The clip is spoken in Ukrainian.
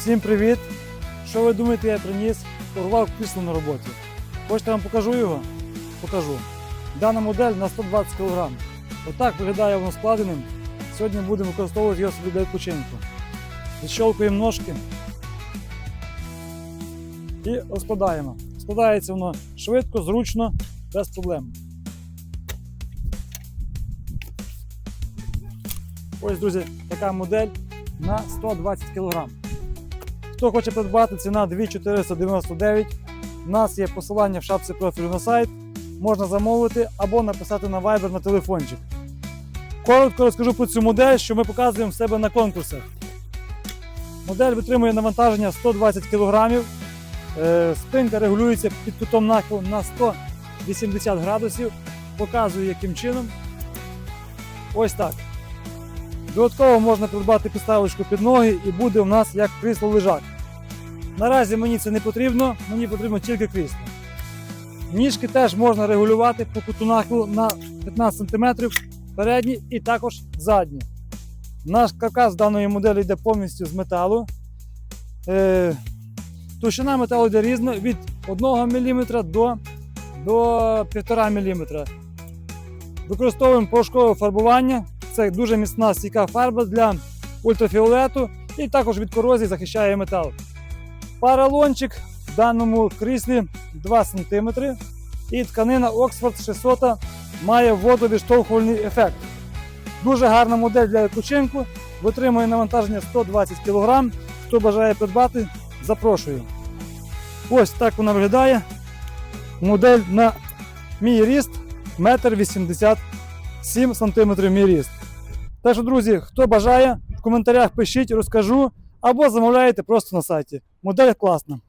Всім привіт! Що ви думаєте, я приніс? Урвав крісло на роботі. Хочете вам покажу його? Покажу. Дана модель на 120 кг. Отак виглядає воно складеним. Сьогодні будемо використовувати його собі для відпочинку. Відщолкуємо ножки і розкладаємо. Складається воно швидко, зручно, без проблем. Ось, друзі, така модель на 120 кг. Хто хоче придбати, ціна 2499. У нас є посилання в шапці профілю на сайт. Можна замовити або написати на Viber на телефончик. Коротко розкажу про цю модель, що ми показуємо в себе на конкурсах. Модель витримує навантаження 120 кг. Е, Спинка регулюється під кутом нахилу на 180 градусів. Показую, яким чином. Ось так. Додатково можна придбати підставочку під ноги і буде у нас як крісло лежак. Наразі мені це не потрібно, мені потрібно тільки крісло. Ніжки теж можна регулювати по куту нахилу на 15 см передні і також задні. Наш каркас даної моделі йде повністю з металу. Е, товщина металу йде різна від 1 мм до, до 1,5 мм. Використовуємо порошкове фарбування. Це дуже міцна стійка фарба для ультрафіолету і також від корозії захищає метал. Паралончик в даному кріслі 2 см і тканина Oxford 600 має водовідштовхувальний ефект. Дуже гарна модель для відпочинку, витримує навантаження 120 кг. Хто бажає придбати, запрошую. Ось так вона виглядає. Модель на мій ріст 1,87 см мій ріст. Так що, друзі, хто бажає, в коментарях пишіть, розкажу, або замовляєте просто на сайті. Модель класна.